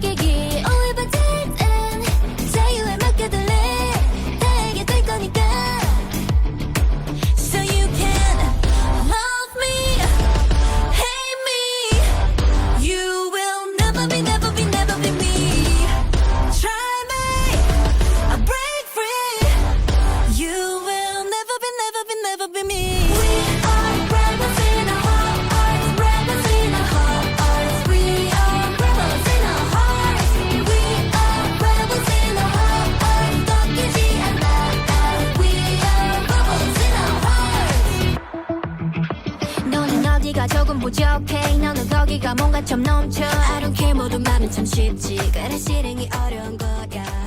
que 부족해. 너는 거기가 뭔가 좀 넘쳐. I don't care. 모든 말은 참 쉽지. 그래 실행이 어려운 거야